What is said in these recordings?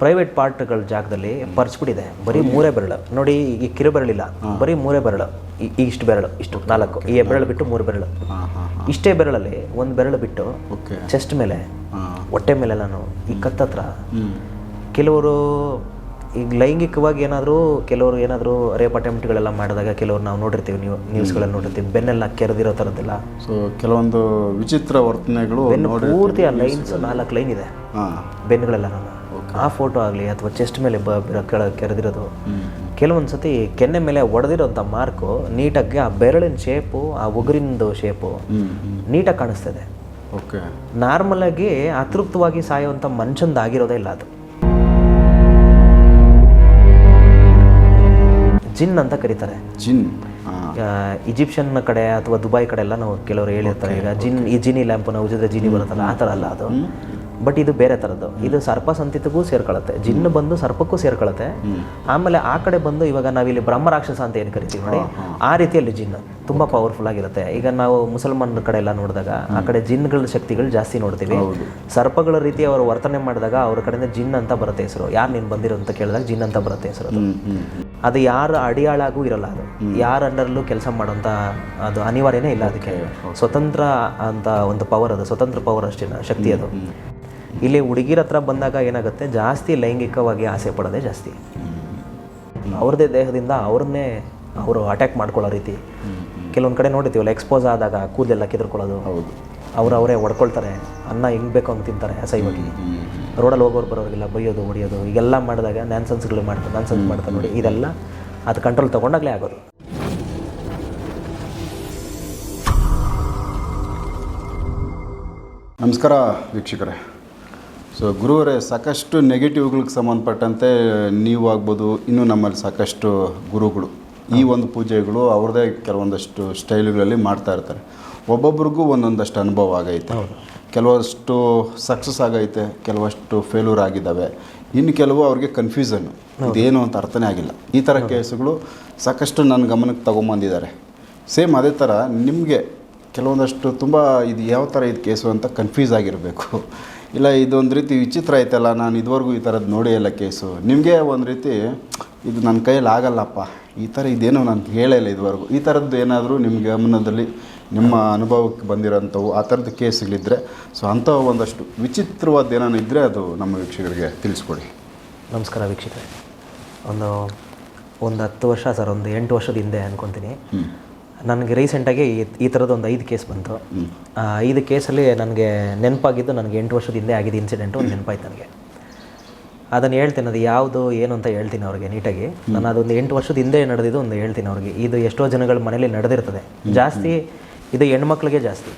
Private ಪಾರ್ಟ್ಗಳ ಜಾಗದಲ್ಲಿ ಪರ್ಚ್ಬಿಟ್ಟಿದೆ ಬರೀ ಮೂರೇ ಬೆರಳು. ನೋಡಿ ಈ ಕಿರು ಬೆರಳಿಲ್ಲ. ಬರೀ ಮೂರೇ ಬೆರಳು. ಈ ಇಷ್ಟು ಬೆರಳು ಇಷ್ಟು ನಾಲ್ಕು. ಈ ಬೆರಳು ಬಿಟ್ಟು ಮೂರು ಬೆರಳು. ಇಷ್ಟೇ ಬೆರಳಲ್ಲಿ ಒಂದು ಬೆರಳು ಬಿಟ್ಟು ಓಕೆ. ಚೆಸ್ಟ್ ಮೇಲೆ ಹೊಟ್ಟೆ ಮೇಲೆ ನಾನು ಈ ಕತ್ತತ್ರ ಕೆಲವರು ಈಗ ಲೈಂಗಿಕವಾಗಿ ಏನಾದರೂ ಕೆಲವರು ಏನಾದರೂ ರೇಪ್ ಅಟೆಂಪ್ಟ್ಗಳೆಲ್ಲ ಮಾಡಿದಾಗ ಕೆಲವರು ನಾವು ನೋಡಿರ್ತೀವಿ ನೀವು ನ್ಯೂಸ್ಗಳಲ್ಲಿ ನೋಡಿರ್ತೀವಿ. ಬೆನ್ನೆಲ್ಲ ಕೆರೆದಿರೋ ಥರದ್ದೆಲ್ಲ. ಸೊ ಕೆಲವೊಂದು ವಿಚಿತ್ರ ವರ್ತನೆಗಳು ಬೆನ್ನು ಪೂರ್ತಿ ಆ ಲೈನ್ಸ್ ನಾಲ್ಕು ಲೈನ್ ಇದೆ. ಬೆನ್ನುಗಳೆಲ್ಲ ನಾನು ಆ ಫೋಟೋ ಆಗಲಿ ಅಥವಾ ಚೆಸ್ಟ್ ಮೇಲೆ ಬ ಕೆಳ ಕೆರೆದಿರೋದು ಕೆಲವೊಂದು ಸತಿ ಕೆನ್ನೆ ಮೇಲೆ ಒಡೆದಿರೋಂಥ ಮಾರ್ಕು ನೀಟಾಗಿ ಆ ಬೆರಳಿನ ಶೇಪು ಆ ಉಗುರಿನದು ಶೇಪು ನೀಟಾಗಿ ಕಾಣಿಸ್ತದೆ. ಓಕೆ ನಾರ್ಮಲಾಗಿ ಅತೃಪ್ತವಾಗಿ ಸಾಯುವಂಥ ಮನುಷ್ಯಂದಾಗಿರೋದೇ ಇಲ್ಲ ಅದು. ಜಿನ್ ಅಂತ ಕರೀತಾರೆ. ಜಿನ್ ಈಜಿಪ್ಷನ್ ಕಡೆ ಅಥವಾ ದುಬೈ ಕಡೆ ಎಲ್ಲ ನಾವು ಕೆಲವರು ಹೇಳಿರ್ತಾರೆ. ಈಗ ಜಿನ್ ಈ ಜಿನಿ ಲ್ಯಾಂಪ್ ನಾವು ಉಜಿದ್ರೆ ಜಿನಿ ಬರುತ್ತಲ್ಲ ಆ ಥರ ಅಲ್ಲ ಅದು. ಬಟ್ ಇದು ಬೇರೆ ಥರದ್ದು ಇದು ಸರ್ಪ ಸಂತಿತಗೂ ಸೇರ್ಕೊಳ್ಳುತ್ತೆ ಜಿನ್ ಬಂದು ಸರ್ಪಕ್ಕೂ ಸೇರ್ಕೊಳ್ಳುತ್ತೆ ಆಮೇಲೆ ಆ ಕಡೆ ಬಂದು ಇವಾಗ ನಾವಿಲ್ಲಿ ಬ್ರಹ್ಮ ರಾಕ್ಷಸ ಅಂತ ಏನು ಕರಿತೀವಿ ನೋಡಿ ಆ ರೀತಿಯಲ್ಲಿ ಜಿನ್ ತುಂಬ ಪವರ್ಫುಲ್ ಆಗಿರುತ್ತೆ. ಈಗ ನಾವು ಮುಸಲ್ಮಾನ್ ಕಡೆ ಎಲ್ಲ ನೋಡಿದಾಗ ಆ ಕಡೆ ಜಿನ್ಗಳ ಶಕ್ತಿಗಳು ಜಾಸ್ತಿ ನೋಡ್ತೀವಿ. ಸರ್ಪಗಳ ರೀತಿ ಅವರು ವರ್ತನೆ ಮಾಡಿದಾಗ ಅವ್ರ ಕಡೆಯಿಂದ ಜಿನ್ ಅಂತ ಬರುತ್ತೆ ಹೆಸರು. ಯಾರು ನೀನು ಬಂದಿರೋ ಅಂತ ಕೇಳಿದಾಗ ಜಿನ್ ಅಂತ ಬರುತ್ತೆ ಹೆಸರು ಅದು. ಯಾರು ಅಡಿಯಾಳಾಗೂ ಇರಲ್ಲ ಅದು. ಯಾರ ಅಂಡರ್ಲೂ ಕೆಲಸ ಮಾಡೋಂಥ ಅದು ಅನಿವಾರ್ಯನೇ ಇಲ್ಲ ಅದಕ್ಕೆ. ಸ್ವತಂತ್ರ ಅಂತ ಒಂದು ಪವರ್ ಅದು. ಸ್ವತಂತ್ರ ಪವರ್ ಅಷ್ಟೇನ ಶಕ್ತಿ ಅದು. ಇಲ್ಲಿ ಹುಡುಗಿರ ಹತ್ರ ಬಂದಾಗ ಏನಾಗುತ್ತೆ? ಜಾಸ್ತಿ ಲೈಂಗಿಕವಾಗಿ ಆಸೆ ಪಡೋದೇ ಜಾಸ್ತಿ. ಅವ್ರದ್ದೇ ದೇಹದಿಂದ ಅವ್ರನ್ನೇ ಅವರು ಅಟ್ಯಾಕ್ ಮಾಡ್ಕೊಳ್ಳೋ ರೀತಿ. ಕೆಲವೊಂದು ಕಡೆ ನೋಡಿರ್ತೀವಲ್ಲ ಎಕ್ಸ್ಪೋಸ್ ಆದಾಗ ಕೂದಲೆಲ್ಲ ಕೆದರ್ಕೊಳ್ಳೋದು. ಹೌದು. ಅವ್ರು ಅವರೇ ಹೊಡ್ಕೊಳ್ತಾರೆ. ಅನ್ನ ಹೆಂಗೆ ಬೇಕು ಹಂಗೆ ತಿಂತಾರೆ ಅಸಹ್ಯವಾಗಿ. ರೋಡಲ್ಲಿ ಹೋಗೋರು ಬರೋರಿಗೆಲ್ಲ ಬೈಯೋದು ಹೊಡಿಯೋದು ಈಗೆಲ್ಲ ಮಾಡಿದಾಗ ನ್ಯಾನ್ಸನ್ಸ್ಗಳು ಮಾಡ್ತಾರೆ ನ್ಯಾನ್ಸನ್ಸ್ ಮಾಡ್ತಾರೆ ನೋಡಿ. ಇದೆಲ್ಲ ಅದು ಕಂಟ್ರೋಲ್ ತೊಗೊಂಡಾಗಲೇ ಆಗೋದು. ನಮಸ್ಕಾರ ವೀಕ್ಷಕರೇ. ಸೊ ಗುರುವರೇ ಸಾಕಷ್ಟು ನೆಗೆಟಿವ್ಗಳಿಗೆ ಸಂಬಂಧಪಟ್ಟಂತೆ ನೀವು ಆಗ್ಬೋದು ಇನ್ನೂ ನಮ್ಮಲ್ಲಿ ಸಾಕಷ್ಟು ಗುರುಗಳು. ಈ ಒಂದು ಪೂಜೆಗಳು ಅವ್ರದ್ದೇ ಕೆಲವೊಂದಷ್ಟು ಸ್ಟೈಲ್ಗಳಲ್ಲಿ ಮಾಡ್ತಾ ಇರ್ತಾರೆ. ಒಬ್ಬೊಬ್ರಿಗೂ ಒಂದೊಂದಷ್ಟು ಅನುಭವ ಆಗೈತೆ. ಕೆಲವಷ್ಟು ಸಕ್ಸಸ್ ಆಗೈತೆ ಕೆಲವಷ್ಟು ಫೇಲ್ಯೂರ್ ಆಗಿದ್ದಾವೆ. ಇನ್ನು ಕೆಲವು ಅವ್ರಿಗೆ ಕನ್ಫ್ಯೂಸನ್ನು ಇದೇನು ಅಂತ ಅರ್ಥನೇ ಆಗಿಲ್ಲ. ಈ ಥರ ಕೇಸುಗಳು ಸಾಕಷ್ಟು ನನ್ನ ಗಮನಕ್ಕೆ ತೊಗೊಂಬಂದಿದ್ದಾರೆ. ಸೇಮ್ ಅದೇ ಥರ ನಿಮಗೆ ಕೆಲವೊಂದಷ್ಟು ತುಂಬ ಇದು ಯಾವ ಥರ ಇದು ಕೇಸು ಅಂತ ಕನ್ಫ್ಯೂಸ್ ಆಗಿರಬೇಕು. ಇಲ್ಲ ಇದೊಂದು ರೀತಿ ವಿಚಿತ್ರ ಐತಲ್ಲ ನಾನು ಇದುವರೆಗೂ ಈ ಥರದ್ದು ನೋಡೇ ಇಲ್ಲ ಕೇಸು. ನಿಮಗೆ ಒಂದು ರೀತಿ ಇದು ನನ್ನ ಕೈಯಲ್ಲಿ ಆಗಲ್ಲಪ್ಪ. ಈ ಥರ ಇದೇನೋ ನಾನು ಹೇಳೇ ಇಲ್ಲ ಇದುವರೆಗೂ. ಈ ಥರದ್ದು ಏನಾದರೂ ನಿಮ್ಮ ಗಮನದಲ್ಲಿ ನಿಮ್ಮ ಅನುಭವಕ್ಕೆ ಬಂದಿರೋಂಥವು ಆ ಥರದ್ದು ಕೇಸ್ಗಳಿದ್ದರೆ ಸೊ ಅಂಥ ಒಂದಷ್ಟು ವಿಚಿತ್ರವಾದ ಏನಾನು ಇದ್ದರೆ ಅದು ನಮ್ಮ ವೀಕ್ಷಕರಿಗೆ ತಿಳಿಸ್ಕೊಡಿ. ನಮಸ್ಕಾರ ವೀಕ್ಷಕರೇ. ಒಂದು ಒಂದು ಹತ್ತು ವರ್ಷ ಸರ್ ಒಂದು ಎಂಟು ವರ್ಷದ ಹಿಂದೆ ಅನ್ಕೊತೀನಿ. ನನಗೆ ರೀಸೆಂಟಾಗಿ ಈ ಥರದ ಒಂದು ಐದು ಕೇಸ್ ಬಂತು. ಆ ಐದು ಕೇಸಲ್ಲಿ ನನಗೆ ನೆನಪಾಗಿದ್ದು ನನಗೆ ಎಂಟು ವರ್ಷದ ಹಿಂದೆ ಆಗಿದ್ದ ಇನ್ಸಿಡೆಂಟು ಒಂದು ನೆನಪಾಯ್ತು ನನಗೆ. ಅದನ್ನು ಹೇಳ್ತೀನಿ ಅದು ಯಾವುದು ಏನು ಅಂತ ಹೇಳ್ತೀನಿ ಅವ್ರಿಗೆ ನೀಟಾಗಿ. ನಾನು ಅದೊಂದು ಎಂಟು ವರ್ಷದ ಹಿಂದೆ ನಡೆದಿದ್ದು ಒಂದು ಹೇಳ್ತೀನಿ ಅವ್ರಿಗೆ. ಇದು ಎಷ್ಟೋ ಜನಗಳ ಮನೇಲಿ ನಡೆದಿರ್ತದೆ. ಜಾಸ್ತಿ ಇದು ಹೆಣ್ಮಕ್ಳಿಗೆ ಜಾಸ್ತಿ.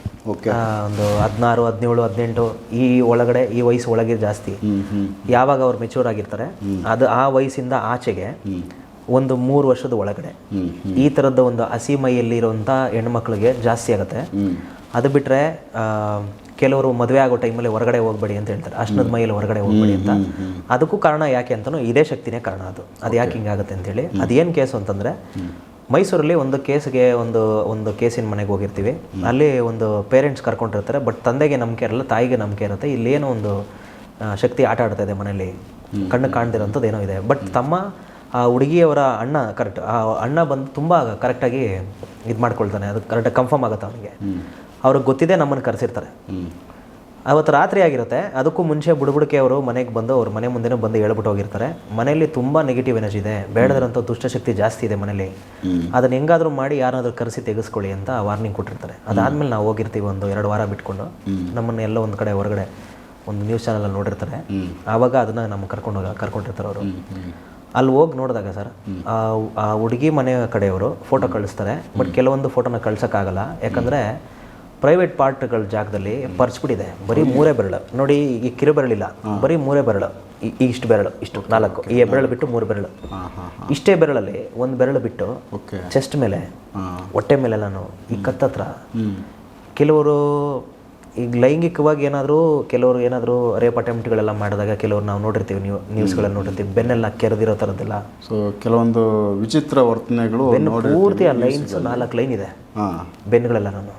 ಒಂದು ಹದಿನಾರು ಹದಿನೇಳು ಹದಿನೆಂಟು ಈ ಒಳಗಡೆ ಈ ವಯಸ್ಸು ಒಳಗೆ ಜಾಸ್ತಿ. ಯಾವಾಗ ಅವ್ರು ಮೆಚೂರ್ ಆಗಿರ್ತಾರೆ ಅದು ಆ ವಯಸ್ಸಿಂದ ಆಚೆಗೆ ಒಂದು ಮೂರು ವರ್ಷದ ಒಳಗಡೆ. ಈ ಥರದ ಒಂದು ಹಸಿ ಮೈಯಲ್ಲಿರುವಂಥ ಹೆಣ್ಮಕ್ಳಿಗೆ ಜಾಸ್ತಿ ಆಗುತ್ತೆ. ಅದು ಬಿಟ್ಟರೆ ಕೆಲವರು ಮದುವೆ ಆಗೋ ಟೈಮಲ್ಲಿ ಹೊರಗಡೆ ಹೋಗ್ಬೇಡಿ ಅಂತ ಹೇಳ್ತಾರೆ. ಅಷ್ಟದ ಮೈಯಲ್ಲಿ ಹೊರಗಡೆ ಹೋಗ್ಬೇಡಿ ಅಂತ. ಅದಕ್ಕೂ ಕಾರಣ ಯಾಕೆ ಅಂತಲೂ ಇದೇ ಶಕ್ತಿನೇ ಕಾರಣ ಅದು. ಅದು ಯಾಕೆ ಹಿಂಗಾಗುತ್ತೆ ಅಂತೇಳಿ ಅದೇನು ಕೇಸು ಅಂತಂದರೆ ಮೈಸೂರಲ್ಲಿ ಒಂದು ಕೇಸ್ಗೆ ಒಂದು ಒಂದು ಕೇಸಿನ ಮನೆಗೆ ಹೋಗಿರ್ತೀವಿ. ಅಲ್ಲಿ ಒಂದು ಪೇರೆಂಟ್ಸ್ ಕರ್ಕೊಂಡಿರ್ತಾರೆ. ಬಟ್ ತಂದೆಗೆ ನಂಬಿಕೆ ಇರಲ್ಲ ತಾಯಿಗೆ ನಂಬಿಕೆ ಇರುತ್ತೆ. ಇಲ್ಲೇನೋ ಒಂದು ಶಕ್ತಿ ಆಟ ಆಡ್ತಾ ಇದೆ ಮನೆಯಲ್ಲಿ. ಕಣ್ಣು ಕಾಣ್ದಿರೋಂಥದ್ದು ಏನೋ ಇದೆ. ಬಟ್ ತಮ್ಮ ಆ ಹುಡುಗಿಯವರ ಅಣ್ಣ ಕರೆಕ್ಟ್ ಆ ಅಣ್ಣ ಬಂದು ತುಂಬ ಕರೆಕ್ಟಾಗಿ ಇದು ಮಾಡ್ಕೊಳ್ತಾನೆ ಅದು ಕರೆಕ್ಟಾಗಿ ಕನ್ಫರ್ಮ್ ಆಗುತ್ತೆ ಅವನಿಗೆ. ಅವ್ರಿಗೆ ಗೊತ್ತಿದೆ ನಮ್ಮನ್ನು ಕರೆಸಿರ್ತಾರೆ. ಅವತ್ತು ರಾತ್ರಿ ಆಗಿರುತ್ತೆ ಅದಕ್ಕೂ ಮುಂಚೆ ಬುಡಬುಡಿಕೆ ಅವರು ಮನೆಗೆ ಬಂದು ಅವ್ರ ಮನೆ ಮುಂದೆನೂ ಬಂದು ಹೇಳ್ಬಿಟ್ಟು ಹೋಗಿರ್ತಾರೆ. ಮನೆಯಲ್ಲಿ ತುಂಬ ನೆಗೆಟಿವ್ ಎನರ್ಜಿ ಇದೆ ಬೇಡದ್ರಂಥ ದುಷ್ಟಶಕ್ತಿ ಜಾಸ್ತಿ ಇದೆ ಮನೇಲಿ. ಅದನ್ನು ಹೆಂಗಾದರೂ ಮಾಡಿ ಯಾರಾದರೂ ಕರೆಸಿ ತೆಗೆಸ್ಕೊಳ್ಳಿ ಅಂತ ವಾರ್ನಿಂಗ್ ಕೊಟ್ಟಿರ್ತಾರೆ. ಅದಾದಮೇಲೆ ನಾವು ಹೋಗಿರ್ತೀವಿ ಒಂದು ಎರಡು ವಾರ ಬಿಟ್ಕೊಂಡು. ನಮ್ಮನ್ನು ಎಲ್ಲ ಒಂದು ಕಡೆ ಹೊರಗಡೆ ಒಂದು ನ್ಯೂಸ್ ಚಾನಲಲ್ಲಿ ನೋಡಿರ್ತಾರೆ. ಆವಾಗ ಅದನ್ನು ನಮ್ಮ ಕರ್ಕೊಂಡು ಹೋಗ ಕರ್ಕೊಂಡಿರ್ತಾರೆ ಅವರು. ಅಲ್ಲಿ ಹೋಗಿ ನೋಡಿದಾಗ ಸರ್ ಆ ಹುಡುಗಿ ಮನೆ ಕಡೆಯವರು ಫೋಟೋ ಕಳಿಸ್ತಾರೆ ಬಟ್ ಕೆಲವೊಂದು ಫೋಟೋನ ಕಳ್ಸೋಕ್ಕಾಗಲ್ಲ. ಯಾಕಂದರೆ ಪ್ರೈವೇಟ್ ಪಾರ್ಟ್ಗಳ ಜಾಗದಲ್ಲಿ ಪರ್ಚ್ಬಿಟ್ಟಿದೆ. ಬರೀ ಮೂರೇ ಬೆರಳು. ನೋಡಿ ಈ ಕಿರು ಬೆರಳಿಲ್ಲ ಬರೀ ಮೂರೇ ಬೆರಳು. ಈ ಇಷ್ಟು ಬೆರಳು ಇಷ್ಟು ನಾಲ್ಕು. ಈ ಬೆರಳು ಬಿಟ್ಟು ಮೂರು ಬೆರಳು. ಇಷ್ಟೇ ಬೆರಳಲ್ಲಿ ಒಂದು ಬೆರಳು ಬಿಟ್ಟು ಚೆಸ್ಟ್ ಮೇಲೆ ಹೊಟ್ಟೆ ಮೇಲೆ ನಾನು ಈ ಕತ್ತತ್ರ ಕೆಲವರು ಈಗ ಲೈಂಗಿಕವಾಗಿ ಏನಾದರೂ ಕೆಲವರು ಏನಾದರೂ ರೇಪ್ ಅಟೆಂಪ್ಟ್ಗಳೆಲ್ಲ ಮಾಡಿದಾಗ ಕೆಲವರು ನಾವು ನೋಡಿರ್ತೀವಿ ನೀವು ನ್ಯೂಸ್ಗಳಲ್ಲಿ ನೋಡಿರ್ತೀವಿ. ಬೆನ್ನೆಲ್ಲ ಕೆರೆದಿರೋ ಥರದ್ದೆಲ್ಲ ಸೊ ಕೆಲವೊಂದು ವಿಚಿತ್ರ ವರ್ತನೆಗಳು ಬೆನ್ನು ಪೂರ್ತಿ ಆ ಲೈನ್ಸ್ ನಾಲ್ಕು ಲೈನ್ ಇದೆ. ಬೆನ್ನುಗಳೆಲ್ಲ ನಾನು.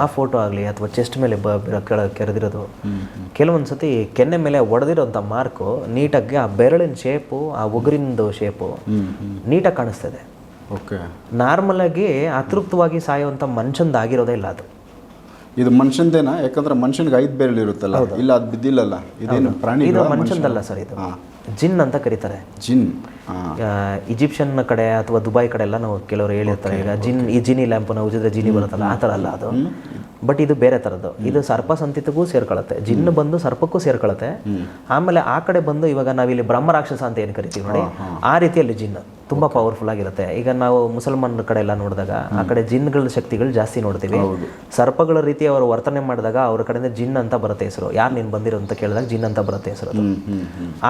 ಆ ಫೋಟೋ ಆಗಲಿ ಅಥವಾ ಚೆಸ್ಟ್ ಮೇಲೆ ಬ ಕೆರೆದಿರೋದು. ಕೆಲವೊಂದು ಸತಿ ಕೆನ್ನೆ ಮೇಲೆ ಒಡೆದಿರೋಂಥ ಮಾರ್ಕು ನೀಟಾಗಿ ಆ ಬೆರಳಿನ ಶೇಪು ಆ ಉಗುರಿನದು ಶೇಪು ನೀಟಾಗಿ ಕಾಣಿಸ್ತದೆ ಓಕೆ ನಾರ್ಮಲ್ ಆಗಿ ಅತೃಪ್ತವಾಗಿ ಸಾಯುವಂಥ ಮನುಷ್ಯಂದಾಗಿರೋದೇ ಇಲ್ಲ ಅದು. ಇದು ಮನುಷ್ಯಂದೇನಾ? ಯಾಕಂದ್ರೆ ಮನುಷ್ಯನಿಗೆ ಐದು ಬೇರೆ ಇರುತ್ತಲ್ಲ ಇಲ್ಲ ಅದು ಬಿದ್ದಿಲ್ಲಲ್ಲ ಇದೇನು ಪ್ರಾಣಿ ಮನುಷ್ಯಂದಲ್ಲ ಸರ್ ಇದು. ಜಿನ್ ಅಂತ ಕರೀತಾರೆ. ಜಿನ್. ಈಜಿಪ್ಷಿಯನ್ ಕಡೆ ಅಥವಾ ದುಬೈ ಕಡೆ ಎಲ್ಲ ನಾವು ಕೆಲವರು ಹೇಳಿರ್ತಾರೆ. ಈಗ ಜಿನ್ ಈ ಜಿನಿ ಲ್ಯಾಂಪನ್ನ ಉಜಿದ್ರೆ ಜಿನಿ ಬರುತ್ತಲ್ಲ ಆ ಥರ ಅಲ್ಲ ಅದು. ಬಟ್ ಇದು ಬೇರೆ ಥರದ್ದು. ಇದು ಸರ್ಪ ಸಂತಿತಗೂ ಸೇರ್ಕೊಳ್ಳುತ್ತೆ ಜಿನ್ ಬಂದು ಸರ್ಪಕ್ಕೂ ಸೇರ್ಕೊಳ್ಳುತ್ತೆ ಆಮೇಲೆ ಆ ಕಡೆ ಬಂದು ಇವಾಗ ನಾವಿಲ್ಲಿ ಬ್ರಹ್ಮ ರಾಕ್ಷಸ ಅಂತ ಏನು ಕರಿತೀವಿ ನೋಡಿ? ಆ ರೀತಿಯಲ್ಲಿ ಜಿನ್ ತುಂಬಾ ಪವರ್ಫುಲ್ ಆಗಿರುತ್ತೆ. ಈಗ ನಾವು ಮುಸಲ್ಮಾನ್ ಕಡೆ ಎಲ್ಲ ನೋಡಿದಾಗ ಆ ಕಡೆ ಜಿನ್ಗಳ ಶಕ್ತಿಗಳು ಜಾಸ್ತಿ ನೋಡ್ತೀವಿ. ಸರ್ಪಗಳ ರೀತಿ ಅವರು ವರ್ತನೆ ಮಾಡಿದಾಗ ಅವ್ರ ಕಡೆಯಿಂದ ಜಿನ್ ಅಂತ ಬರುತ್ತೆ ಹೆಸರು. ಯಾರು ನೀನು ಬಂದಿರೋ ಅಂತ ಕೇಳಿದಾಗ ಜಿನ್ ಅಂತ ಬರುತ್ತೆ ಹೆಸರು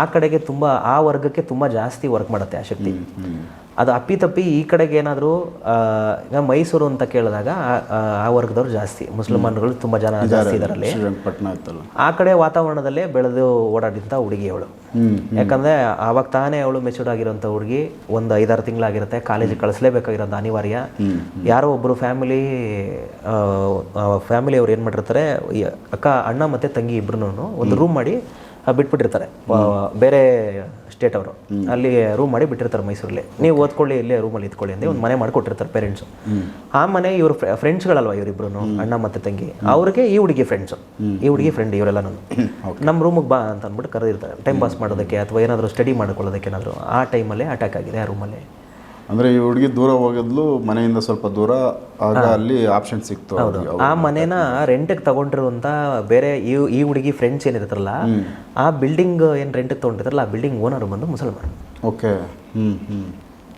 ಆ ಕಡೆಗೆ ತುಂಬಾ ಆ ವರ್ಗಕ್ಕೆ ತುಂಬಾ ಜಾಸ್ತಿ ವರ್ಕ್ ಮಾಡುತ್ತೆ ಆ ಶಕ್ತಿ. ಅದು ಅಪ್ಪಿತಪ್ಪಿ ಈ ಕಡೆಗೆ ಏನಾದರೂ ಈಗ ಮೈಸೂರು ಅಂತ ಕೇಳಿದಾಗ ಆ- ವರ್ಗದವ್ರು ಜಾಸ್ತಿ. ಮುಸಲ್ಮಾನಗಳು ತುಂಬಾ ಜನ ಜಾಸ್ತಿ ಇದರಲ್ಲಿ. ಆ ಕಡೆ ವಾತಾವರಣದಲ್ಲೇ ಬೆಳೆದು ಓಡಾಡಿದಂಥ ಹುಡುಗಿ ಅವಳು ಯಾಕಂದರೆ ಆವಾಗ ತಾನೇ ಅವಳು ಮೆಚೂರ್ಡ್ ಆಗಿರೋಂಥ ಹುಡುಗಿ ಒಂದು ಐದಾರು ತಿಂಗಳಾಗಿರುತ್ತೆ ಕಾಲೇಜಿಗೆ ಕಳಿಸ್ಲೇಬೇಕಾಗಿರೋದು ಅನಿವಾರ್ಯ. ಯಾರೋ ಒಬ್ಬರು ಫ್ಯಾಮಿಲಿ ಫ್ಯಾಮಿಲಿ ಅವ್ರು ಏನು ಮಾಡಿರ್ತಾರೆ ಅಕ್ಕ ಅಣ್ಣ ಮತ್ತು ತಂಗಿ ಇಬ್ರು ಒಂದು ರೂಮ್ ಮಾಡಿ ಬಿಟ್ಬಿಟ್ಟಿರ್ತಾರೆ. ಬೇರೆ ಸ್ಟೇಟ್ ಅವರು. ಅಲ್ಲಿ ರೂಮ್ ಮಾಡಿ ಬಿಟ್ಟಿರ್ತಾರೆ ಮೈಸೂರಲ್ಲಿ. ನೀವು ಓದ್ಕೊಳ್ಳಿ ಇಲ್ಲೇ ರೂಮಲ್ಲಿ ಇದ್ಕೊಳ್ಳಿ ಅಂತ ಒಂದು ಮನೆ ಮಾಡಿಕೊಟ್ಟಿರ್ತಾರೆ ಪೇರೆಂಟ್ಸು ಆ ಮನೆ ಇವ್ರ ಫ್ರೆಂಡ್ಸ್ಗಳಲ್ವ ಇವರಿಬ್ರು ಅಣ್ಣ ಮತ್ತು ತಂಗಿ? ಅವ್ರಿಗೆ ಈ ಹುಡುಗಿ ಫ್ರೆಂಡ್ಸು ಈ ಹುಡುಗಿ ಫ್ರೆಂಡ್ ಇವರೆಲ್ಲ ನಮ್ಮ ರೂಮಿಗೆ ಬಾ ಅಂತ ಅಂದ್ಬಿಟ್ಟು ಕರೆದಿರ್ತಾರೆ. ಟೈಮ್ ಪಾಸ್ ಮಾಡೋದಕ್ಕೆ ಅಥವಾ ಏನಾದರೂ ಸ್ಟಡಿ ಮಾಡ್ಕೊಳ್ಳೋದಕ್ಕೆ ಏನಾದರೂ. ಆ ಟೈಮಲ್ಲೇ ಅಟ್ಯಾಕ್ ಆಗಿದೆ ಆ ರೂಮಲ್ಲಿ ಅಂದರೆ ಈ ಹುಡುಗಿ ದೂರ ಹೋಗಿದ್ಲು ಮನೆಯಿಂದ ಸ್ವಲ್ಪ ದೂರ ಆಗ ಅಲ್ಲಿ ಆಪ್ಷನ್ ಸಿಕ್ತು ಅವ್ರಿಗೆ. ಆ ಮನೇನ ರೆಂಟಿಗೆ ತಗೊಂಡಿರುವಂತ ಬೇರೆ ಈ ಈ ಹುಡುಗಿ ಫ್ರೆಂಡ್ಸ್ ಏನಿರ್ತಾರಲ್ಲ ಆ ಬಿಲ್ಡಿಂಗ್ ಏನು ರೆಂಟ್ ತಗೊಂಡಿರ್ತಾರಲ್ಲ ಆ ಬಿಲ್ಡಿಂಗ್ ಓನರ್ ಬಂದು ಮುಸಲ್ಮಾನ್. ಓಕೆ ಹ್ಞೂ ಹ್ಞೂ